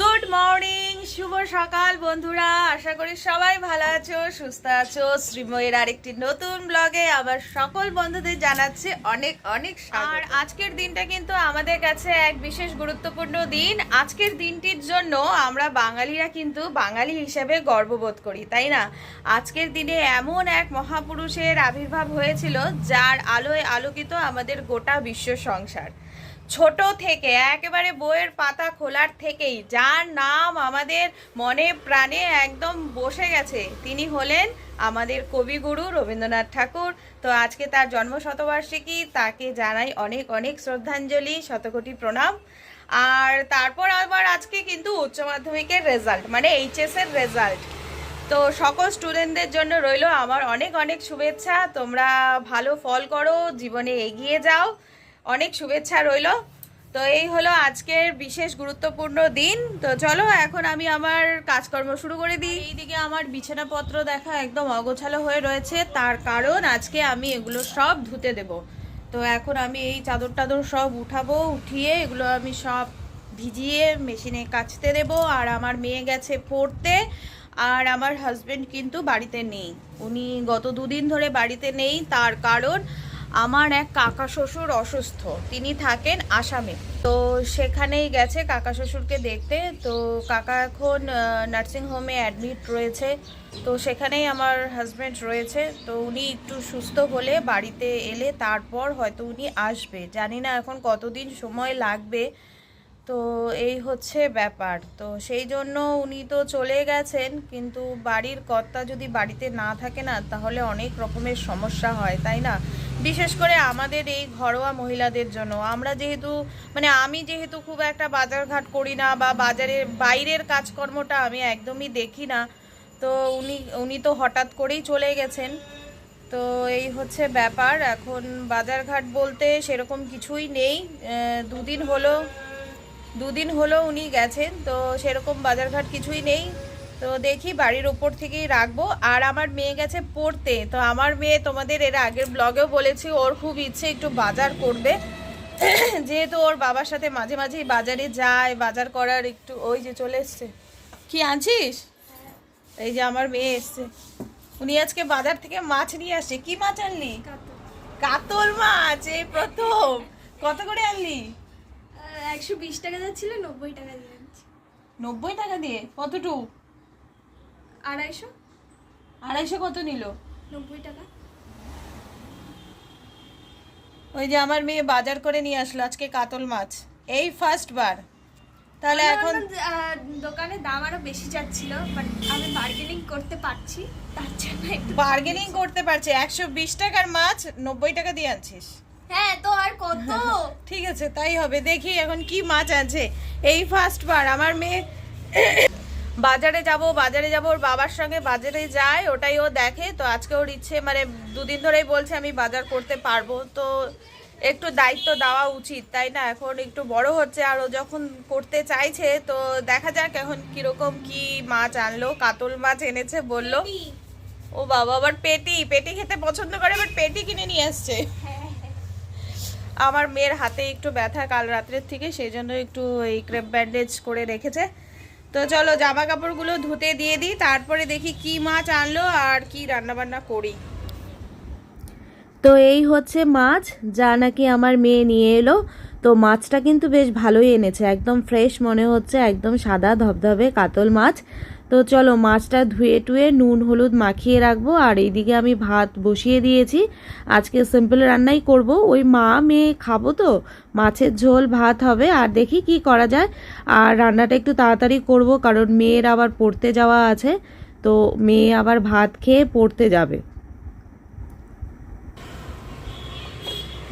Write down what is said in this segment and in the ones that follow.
Good morning শুভ সকাল বন্ধুরা। আশা করি সবাই ভালো আছো, সুস্থ আছো। শ্রীময়ের আরেকটি নতুন ব্লগে আবার সকল বন্ধুদের জানাচ্ছি অনেক অনেক আর আজকের দিনটা কিন্তু আমাদের কাছে এক বিশেষ গুরুত্বপূর্ণ দিন। আজকের দিনটির জন্য আমরা বাঙালিরা কিন্তু বাঙালি হিসেবে গর্ববোধ করি, তাই না? আজকের দিনে এমন এক মহাপুরুষের আবির্ভাব হয়েছিল, যার আলোয় আলোকিত আমাদের গোটা বিশ্ব সংসার। ছোট থেকে, একেবারে বইয়ের পাতা খোলার থেকেই, যার নাম আমাদের মনে প্রাণে একদম বসে গেছে। তিনি হলেন আমাদের কবিগুরু রবীন্দ্রনাথ ঠাকুর। তো আজকে তার জন্ম শতবার্ষিকী তাকে জানাই অনেক অনেক শ্রদ্ধাঞ্জলি, শতকোটি প্রণাম। আর তারপর আবার আজকে কিন্তু উচ্চ মাধ্যমিকের রেজাল্ট মানে এইচএসের রেজাল্ট তো সকল স্টুডেন্টদের জন্য রইল আমার অনেক অনেক শুভেচ্ছা। তোমরা ভালো ফল করো, জীবনে এগিয়ে যাও। অনেক শুভেচ্ছা রইল। তো এই হলো আজকের বিশেষ গুরুত্বপূর্ণ দিন। তো চলো, এখন আমি আমার কাজকর্ম শুরু করে দিই। এইদিকে আমার বিছানাপত্র দেখা একদম অগোছালো হয়ে রয়েছে। তার কারণ আজকে আমি এগুলো সব ধুতে দেব। তো এখন আমি এই চাদর টাদর সব উঠাবো, উঠিয়ে এগুলো আমি সব ভিজিয়ে মেশিনে কাচতে দেব। আর আমার মেয়ে গেছে পড়তে, আর আমার হাজবেন্ড কিন্তু বাড়িতে নেই। উনি গত দুদিন ধরে বাড়িতে নেই, তার কারণ আমার এক কাকা শ্বশুর অসুস্থ। তিনি থাকেন আসামে। তো সেখানেই গেছে কাকা শ্বশুরকে দেখতে। তো কাকা এখন নার্সিং হোমে অ্যাডমিট রয়েছে। তো সেখানেই আমার হাজব্যান্ড রয়েছে। তো উনি একটু সুস্থ হলে বাড়িতে এলে তারপর হয়তো উনি আসবে। জানি না এখন কতদিন সময় লাগবে। তো এই হচ্ছে ব্যাপার। তো সেই জন্য উনি তো চলে গেছেন, কিন্তু বাড়ির কর্তা যদি বাড়িতে না থাকে না, তাহলে অনেক রকমের সমস্যা হয়, তাই না? বিশেষ করে আমাদের এই ঘরোয়া মহিলাদের জন্য। আমরা যেহেতু মানে আমি যেহেতু খুব একটা বাজারঘাট করি না বা বাজারের বাইরের কাজকর্মটা আমি একদমই দেখি না, তো উনি উনি তো হঠাৎ করেই চলে গেছেন। তো এই হচ্ছে ব্যাপার। এখন বাজারঘাট বলতে সেরকম কিছুই নেই। দুদিন হলো দুদিন হলো উনি গেছেন তো সেরকম বাজারঘাট কিছুই নেই। তো দেখি বাড়ির ওপর থেকেই রাখব। আর আমার মেয়ে গেছে পড়তে তো আমার মেয়ে তোমাদের এর আগের ব্লগেও বলেছি ওর খুব ইচ্ছে একটু বাজার করবে। যেহেতু ওর বাবার সাথে মাঝে মাঝেই বাজারে যায় বাজার করার একটু ওই যে চলে এসছে। কি আনছিস? এই যে আমার মেয়ে এসছে। উনি আজকে বাজার থেকে মাছ নিয়ে আসছে। কি মাছ আনলি? কাতল মাছ এই প্রথম। কত করে আনলি? একশো বিশ টাকা যাচ্ছিল নব্বই টাকা দিয়ে। নব্বই টাকা দিয়ে? কতটুকু আড়াইশো। আড়াইশো কত নিল? নব্বই টাকা। ওই যে আমার মেয়ে বাজার করে নিয়ে আসলো আজকে কাতল মাছ। এই ফার্স্ট বার। তাহলে এখন দোকানে দাম আরও বেশি চাচ্ছিল বাট আমি বার্গেনিং করতে পারছি তার জন্য বার্গেনিং করতে পারছে। একশো বিশ টাকার মাছ নব্বই টাকা দিয়ে আনছিস। হ্যাঁ তো আর কত? ঠিক আছে তাই হবে। দেখি এখন কি মাছ আছে। এই ফার্স্ট বার আমার মেয়ে বাজারে যাব বাজারে যাব ওর বাবার সঙ্গে বাজারে যায় ওটাই ও দেখে। তো আজকে ওর ইচ্ছে মানে দুদিন ধরেই বলছে আমি বাজার করতে পারব। তো একটু দায়িত্ব দেওয়া উচিত তাই না? এখন একটু বড় হচ্ছে আর ও যখন করতে চাইছে তো দেখা যাক এখন কীরকম কি মাছ আনলো কাতল মাছ এনেছে বলল। ও বাবা আবার পেটি। পেটি খেতে পছন্দ করে বাট পেটি কিনে নিয়ে আসছে। আমার মেয়ের হাতে একটু ব্যথা কাল রাত্রের থেকে, সেই জন্য একটু এই ক্রেপ ব্যান্ডেজ করে রেখেছে। তো চলো জামা কাপড়গুলো ধুতে দিয়ে দিই, তারপরে দেখি কি মাছ আনলো আর কি রান্না বান্না করি। তো এই হচ্ছে মাছ, যা নাকি আমার মেয়ে নিয়ে এলো। তো মাছটা কিন্তু বেশ ভালোই এনেছে, একদম ফ্রেশ মনে হচ্ছে, একদম সাদা ধবধবে কাতল মাছ। তো চলো মাছটা ধুয়ে টুয়ে নুন, হলুদ মাখিয়ে রাখব, আর এইদিকে আমি ভাত বসিয়ে দিয়েছি। আজকে সিম্পল রান্নাই করব। ওই মা মেয়ে খাব তো, মাছের ঝোল, ভাত হবে, আর দেখি কি করা যায়। আর রান্নাটা একটু তাড়াতাড়ি করব, কারণ মেয়ের আবার পড়তে যাওয়া আছে, তো মেয়ে আবার ভাত খেয়ে পড়তে যাবে।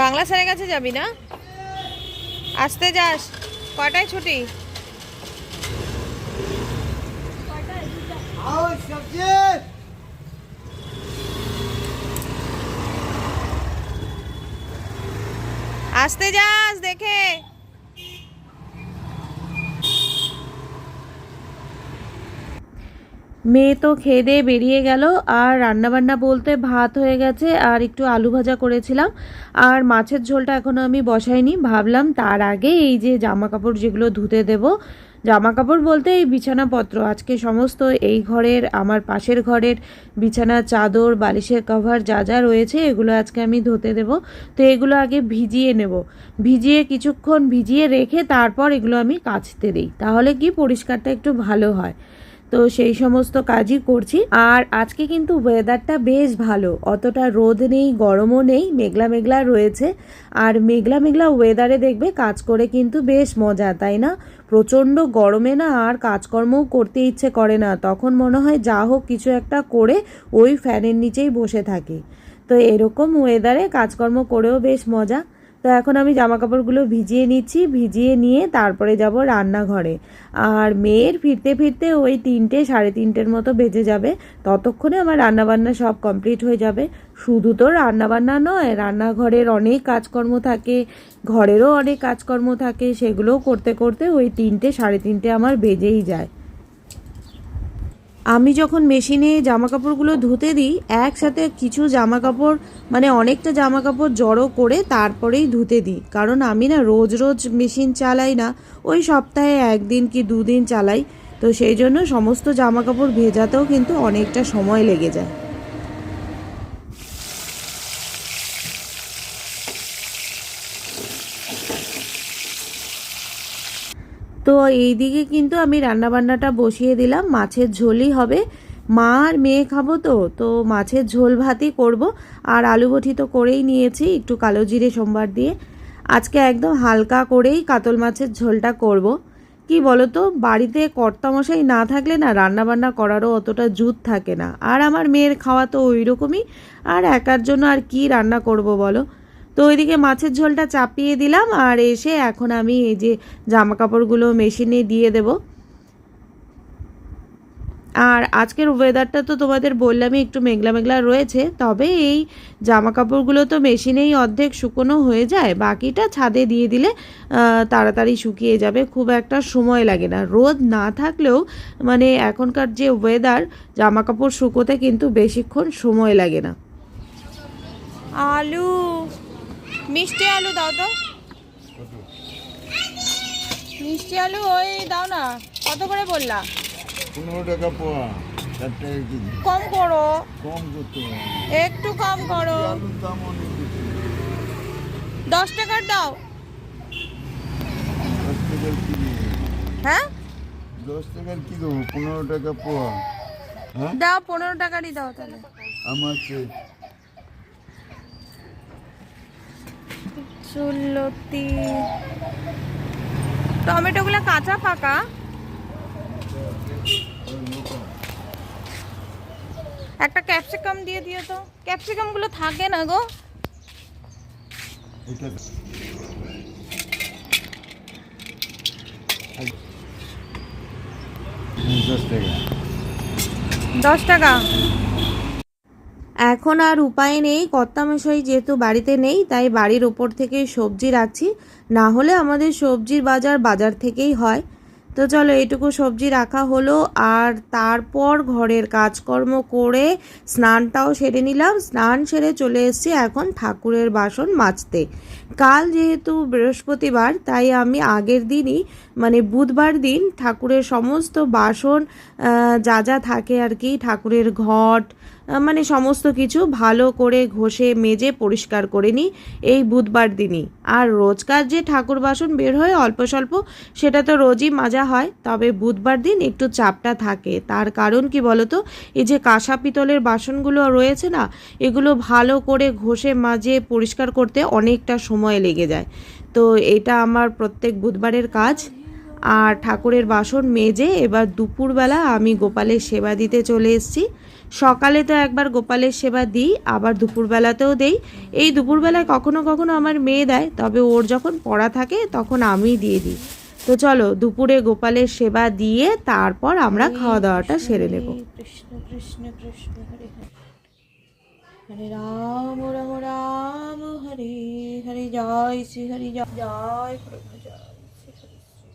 বাংলা স্যারের কাছে যাবি না? আসতে যাস, কটায় ছুটি? আসতে যাস, দেখে। মেয়ে তো খেয়ে দিয়ে বেরিয়ে গেল, আর রান্নাবান্না বলতে ভাত হয়ে গেছে, আর একটু আলু ভাজা করেছিলাম, আর মাছের ঝোলটা এখনও আমি বসাইনি, ভাবলাম তার আগে এই যে জামা কাপড় যেগুলো ধুতে দেব জামা কাপড় বলতে এই বিছানাপত্র। আজকে সমস্ত এই ঘরের, আমার পাশের ঘরের বিছানা, চাদর, বালিশের কভার যা যা রয়েছে, এগুলো আজকে আমি ধুতে দেব। তো এগুলো আগে ভিজিয়ে নেব। ভিজিয়ে কিছুক্ষণ ভিজিয়ে রেখে তারপর এগুলো আমি কাচতে দিই। তাহলে কি পরিষ্কারটা একটু ভালো হয়। তো সেই সমস্ত কাজই করছি। আর আজকে কিন্তু ওয়েদারটা বেশ ভালো। অতটা রোদ নেই, গরমও নেই, মেঘলা মেঘলা রয়েছে। আর মেঘলা মেঘলা ওয়েদারে দেখবে কাজ করে কিন্তু বেশ মজা, তাই না? প্রচণ্ড গরমে না আর কাজকর্মও করতে ইচ্ছে করে না। তখন মনে হয় যা হোক কিছু একটা করে ওই ফ্যানের নিচেই বসে থাকি। তো এরকম ওয়েদারে কাজকর্ম করেও বেশ মজা। তো এখন আমি জামা কাপড়গুলো ভিজিয়ে নিচ্ছি, ভিজিয়ে নিয়ে তারপরে যাব রান্নাঘরে। আর মেয়ের ফিরতে ফিরতে ওই তিনটে, সাড়ে তিনটের মতো বেজে যাবে। ততক্ষণে আমার রান্নাবান্না সব কমপ্লিট হয়ে যাবে। শুধু তো রান্নাবান্না নয়, রান্নাঘরের অনেক কাজকর্ম থাকে, ঘরেরও অনেক কাজকর্ম থাকে, সেগুলোও করতে করতে ওই তিনটে, সাড়ে তিনটে আমার বেজেই যায়। আমি যখন মেশিনে জামা কাপড়গুলো ধুতে দিই, একসাথে কিছু জামা কাপড় মানে অনেকটা জামা কাপড় জড়ো করে তারপরেই ধুতে দিই। কারণ আমি না রোজ রোজ মেশিন চালাই না, ওই সপ্তাহে একদিন কি দুদিন চালাই। তো সেই জন্য সমস্ত জামা কাপড় ভেজাতেও কিন্তু অনেকটা সময় লেগে যায়। তো এইদিকে কিন্তু আমি রান্নাবান্নাটা বসিয়ে দিলাম। মাছের ঝোলই হবে। মা আর মেয়ে খাব তো তো মাছের ঝোল ভাতই করব। আর আলু বটি তো করেই নিয়েছি, একটু কালো জিরে সোমবার দিয়ে। আজকে একদম হালকা করেই কাতল মাছের ঝোলটা করব। কি বলো তো বাড়িতে কর্তামশাই না থাকলে না রান্নাবান্না করারও অতটা জুত থাকে না। আর আমার মেয়ের খাওয়া তো ওই রকমই আর একার জন্য আর কি রান্না করব বলো? তো ওইদিকে মাছের ঝোলটা চাপিয়ে দিলাম আর এসে এখন আমি এই যে জামা কাপড়গুলো মেশিনে দিয়ে দেব। আর আজকের ওয়েদারটা তো তোমাদের বললামই একটু মেঘলা মেঘলা রয়েছে, তবে এই জামা কাপড়গুলো তো মেশিনেই অর্ধেক শুকনো হয়ে যায়, বাকিটা ছাদে দিয়ে দিলে তাড়াতাড়ি শুকিয়ে যাবে, খুব একটা সময় লাগে না। রোদ না থাকলেও মানে এখনকার যে ওয়েদার জামা কাপড় শুকোতে কিন্তু বেশিক্ষণ সময় লাগে না। আলু মিষ্টি আলু দাও তো। মিষ্টি আলু ওই দাও না কত করে বললা? পনেরো টাকা পোয়া কম করো। কম করতে একটু কম করো। দশ টাকার দাও। হ্যাঁ? দশ টাকার কি দেবো? পনেরো টাকা পোয়া। হ্যাঁ? দাও পনেরো টাকারই দাও তাহলে। আমার চুল্লতি। টমেটোগুলো কাঁচা পাকা একটা ক্যাপসিকাম দিয়ে দিও তো। ক্যাপসিকামগুলো থাকে না গো। দশ টাকা। দশ টাকা? এখন আর উপায় নেই, কর্তামশাই যেহেতু বাড়িতে নেই, তাই বাড়ির ওপর থেকে সবজি রাখছি। না হলে আমাদের সবজির বাজার বাজার থেকেই হয়। তো চলো এইটুকু সবজি রাখা হলো, আর তারপর ঘরের কাজকর্ম করে স্নানটাও সেরে নিলাম। স্নান সেরে চলে এসেছি এখন ঠাকুরের বাসন মাজতে। কাল যেহেতু বৃহস্পতিবার, তাই আমি আগের দিনই মানে বুধবার দিন ঠাকুরের সমস্ত বাসন যা যা থাকে আর কি, ঠাকুরের ঘট মানে সমস্ত কিছু ভালো করে ঘষে মেজে পরিষ্কার করে নিই এই বুধবার দিনই। আর রোজকার যে ঠাকুর বাসন বের হয় অল্প স্বল্প, সেটা তো রোজই মাজা হয়। তবে বুধবার দিন একটু চাপটা থাকে। তার কারণ কি বলতো? এই যে কাঁসা পিতলের বাসনগুলো রয়েছে না, এগুলো ভালো করে ঘষে মাজে পরিষ্কার করতে অনেকটা সময় লেগে যায়। তো এটা আমার প্রত্যেক বুধবারের কাজ। আর ঠাকুরের বাসন মেজে এবার দুপুরবেলা আমি গোপালের সেবা দিতে চলে এসেছি। সকালে তো একবার গোপালের সেবা দিই আবার দুপুরবেলাতেও দেই। এই দুপুরবেলায় কখনো কখনো আমার মেয়ে দেয় তবে ওর যখন পড়া থাকে তখন আমি দিয়ে দিই। তো চলো দুপুরে গোপালের সেবা দিয়ে তারপর আমরা খাওয়া দাওয়াটা সেরে নেব। কৃষ্ণ কৃষ্ণ কৃষ্ণ হরে হরে। হরে রাম রাম রাম হরে হরে জয় শ্রী হরি জয়। জয় প্রভু জয় শ্রী হরি শ্রী।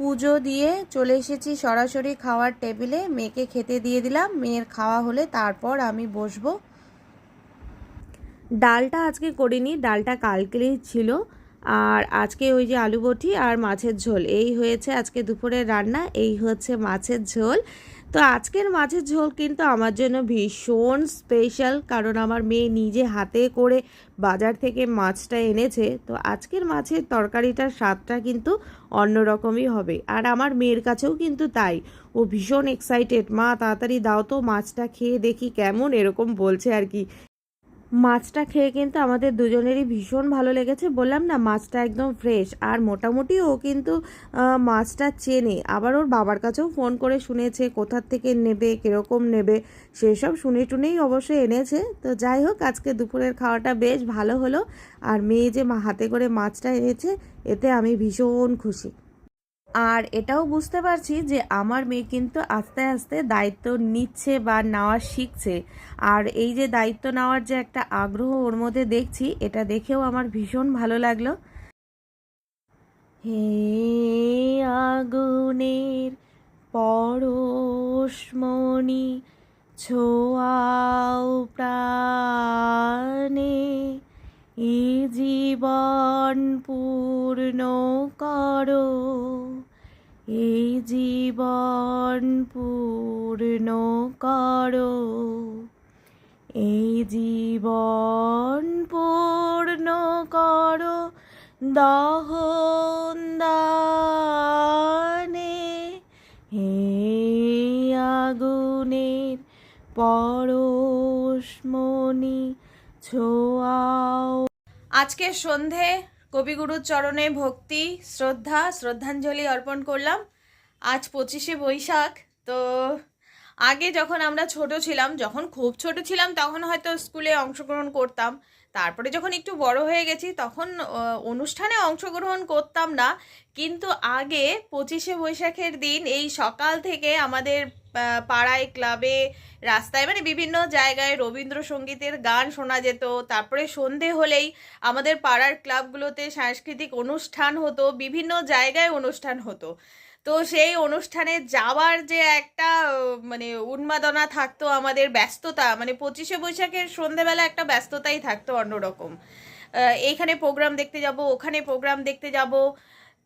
পুজো দিয়ে চলে এসেছি সরাসরি খাওয়ার টেবিলে। মেয়েকে খেতে দিয়ে দিলাম। মেয়ের খাওয়া হলে তারপর আমি বসবো। ডালটা আজকে করিনি, ডালটা কালকেই ছিল। আর আজকে ওই যে আলু বটি আর মাছের ঝোল। এই হয়েছে আজকে দুপুরের রান্না, এই হচ্ছে মাছের ঝোল। তো আজকের মাছের ঝোল কিন্তু আমার জন্য ভীষণ স্পেশাল কারণ আমার মেয়ে নিজে হাতে করে বাজার থেকে মাছটা এনেছে। তো আজকের মাছের তরকারিটার স্বাদটা কিন্তু অন্যরকমই হবে। আর আমার মেয়ের কাছেও কিন্তু তাই। ও ভীষণ এক্সাইটেড মা, তাড়াতাড়ি দাও তো মাছটা, খেয়ে দেখি কেমন, এরকম বলছে আর কি। মাছটা খেয়ে কিন্তু আমাদের দুজনেরই ভীষণ ভালো লেগেছে। বললাম না, মাছটা একদম ফ্রেশ আর মোটামুটি ও কিন্তু মাছটা চেনে। আবার ওর বাবার কাছেও ফোন করে শুনেছে, কোথার থেকে নেবে, কীরকম নেবে, সেসব শুনে টুনেই অবশ্যই এনেছে। তো যাই হোক, আজকে দুপুরের খাওয়াটা বেশ ভালো হলো। আর মেয়ে যে হাতে করে মাছটা এনেছে, এতে আমি ভীষণ খুশি। আর এটাও বুঝতে পারছি যে আমার মেয়ে কিন্তু আস্তে আস্তে দায়িত্ব নিচ্ছে বা নেওয়া শিখছে। আর এই যে দায়িত্ব নেওয়ার যে একটা আগ্রহ ওর মধ্যে দেখছি, এটা দেখেও আমার ভীষণ ভালো লাগল। হে আগুনের পরশমণি ছোয়াও প্রাণে এ জীবন পূর্ণ করো এই জীবন পূর্ণ করো এই জীবন পূর্ণ করো, দহন দানে, হে আগুনের পরশমণি আজকে সন্ধে কবিগুরুর চরণে ভক্তি, শ্রদ্ধা, শ্রদ্ধাঞ্জলি অর্পণ করলাম। আজ পঁচিশে বৈশাখ, তো আগে যখন আমরা ছোট ছিলাম, যখন খুব ছোট ছিলাম, তখন হয়তো স্কুলে অংশগ্রহণ করতাম। তারপরে যখন একটু বড় হয়ে গেছি, তখন অনুষ্ঠানে অংশগ্রহণ করতাম না। কিন্তু আগে পঁচিশে বৈশাখের দিন, এই সকাল থেকে আমাদের পাড়ায়, ক্লাবে, রাস্তায় মানে বিভিন্ন জায়গায় রবীন্দ্রসঙ্গীতের গান শোনা যেত। তারপরে সন্ধে হলেই আমাদের পাড়ার ক্লাবগুলোতে সাংস্কৃতিক অনুষ্ঠান হতো, বিভিন্ন জায়গায় অনুষ্ঠান হতো। তো সেই অনুষ্ঠানে যাওয়ার যে একটা মানে উন্মাদনা থাকতো, আমাদের ব্যস্ততা মানে পঁচিশে বৈশাখের সন্ধেবেলা একটা ব্যস্ততাই থাকতো অন্যরকম। এইখানে প্রোগ্রাম দেখতে যাব, ওখানে প্রোগ্রাম দেখতে যাব।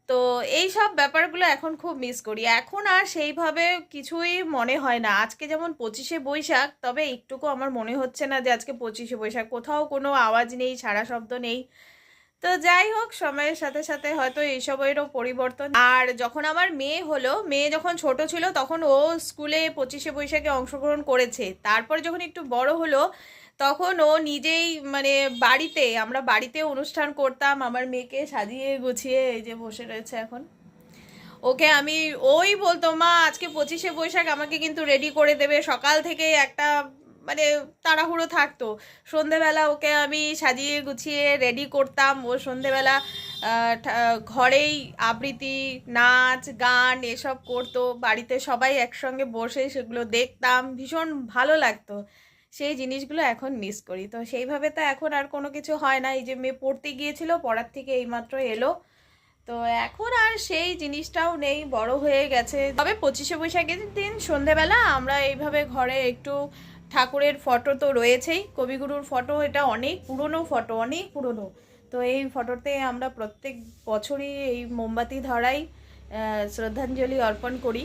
তো এই সব ব্যাপারগুলো এখন খুব মিস করি। এখন আর সেইভাবে কিছুই মনে হয় না। আজকে যেমন পঁচিশে বৈশাখ, তবে একটুকু আমার মনে হচ্ছে না যে আজকে পঁচিশে বৈশাখ। কোথাও কোনো আওয়াজ নেই সারা শব্দ নেই। তো যাই হোক, সময়ের সাথে সাথে হয়তো এইসবেরও পরিবর্তন। আর যখন আমার মেয়ে হলো, মেয়ে যখন ছোট ছিল, তখন ও স্কুলে পঁচিশে বৈশাখে অংশগ্রহণ করেছে। তারপর যখন একটু বড় হলো তখন ও নিজেই মানে বাড়িতে, আমরা বাড়িতে অনুষ্ঠান করতাম, আমার মেয়েকে সাজিয়ে গুছিয়ে এই যে বসে রয়েছে এখন। ওকে আমি, ওই বলতো, মা, আজকে পঁচিশে বৈশাখ, আমাকে কিন্তু রেডি করে দেবে। সকাল থেকে একটা মানে তাড়াহুড়ো থাকতো। সন্ধেবেলা ওকে আমি সাজিয়ে গুছিয়ে রেডি করতাম। ও সন্ধেবেলা ঘরেই আবৃত্তি, নাচ, গান এসব করতো। বাড়িতে সবাই একসঙ্গে বসে সেগুলো দেখতাম। ভীষণ ভালো লাগতো। সেই জিনিসগুলো এখন মিস করি। তো সেইভাবে তো এখন আর কোনো কিছু হয় না। এই যে মেয়ে পড়তে গিয়েছিল, পড়ার থেকে এইমাত্র এলো। তো এখন আর সেই জিনিসটাও নেই, বড় হয়ে গেছে। তবে পঁচিশে বৈশাখের দিন সন্ধেবেলা আমরা এইভাবে ঘরে একটু ঠাকুরের ফটো তো রয়েছেই। কবিগুরুর ফটো এটা অনেক পুরনো ফটো অনেক পুরনো। তো এই ফটোতে আমরা প্রত্যেক বছরই এই মোমবাতি ধরাই শ্রদ্ধাঞ্জলি অর্পণ করি।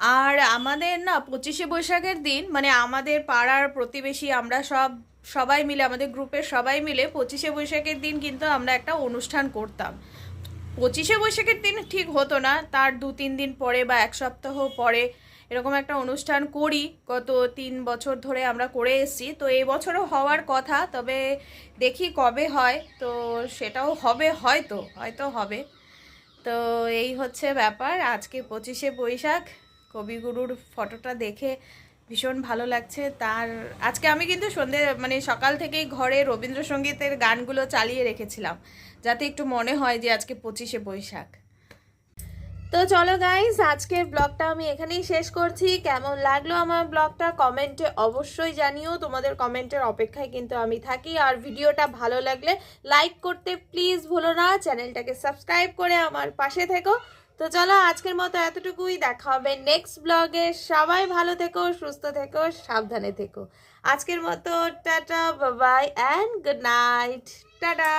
আর আমাদের না পঁচিশে বৈশাখের দিন মানে আমাদের পাড়ার প্রতিবেশী আমরা সব, সবাই মিলে, আমাদের গ্রুপের সবাই মিলে পঁচিশে বৈশাখের দিন কিন্তু আমরা একটা অনুষ্ঠান করতাম। পঁচিশে বৈশাখের দিন ঠিক হতো না, তার দু তিন দিন পরে বা এক সপ্তাহ পরে এরকম একটা অনুষ্ঠান করি, গত তিন বছর ধরে আমরা করে এসেছি। তো এই বছরও হওয়ার কথা, তবে দেখি কবে হয়, তো সেটাও হবে হয়তো হয়তো হবে। তো এই হচ্ছে ব্যাপার, আজকে পঁচিশে বৈশাখ। কবিগুরুর ফটোটা দেখে ভীষণ ভালো লাগছে। তার, আজকে আমি কিন্তু সন্ধে মানে সকাল থেকেই ঘরে রবীন্দ্রসঙ্গীতের গানগুলো চালিয়ে রেখেছিলাম, যাতে একটু মনে হয় যে আজকে পঁচিশে বৈশাখ। তো চলো গাইস আজকের ব্লগটা আমি এখানেই শেষ করছি। কেমন লাগল আমার ব্লগটা কমেন্টে অবশ্যই জানিও। তোমাদের কমেন্টের অপেক্ষায় কিন্তু আমি থাকি। আর ভিডিওটা ভালো লাগলে লাইক করতে প্লিজ ভুলো না। চ্যানেলটাকে সাবস্ক্রাইব করে আমার পাশে থেকো। তো চলো আজকের মতো এতটুকুই, দেখা হবে নেক্সট ব্লগে সবাই ভালো থেকো, সুস্থ থেকো, সাবধানে থেকো। আজকের মতো, টাটা বাবাই অ্যান্ড গুড নাইট টাটা!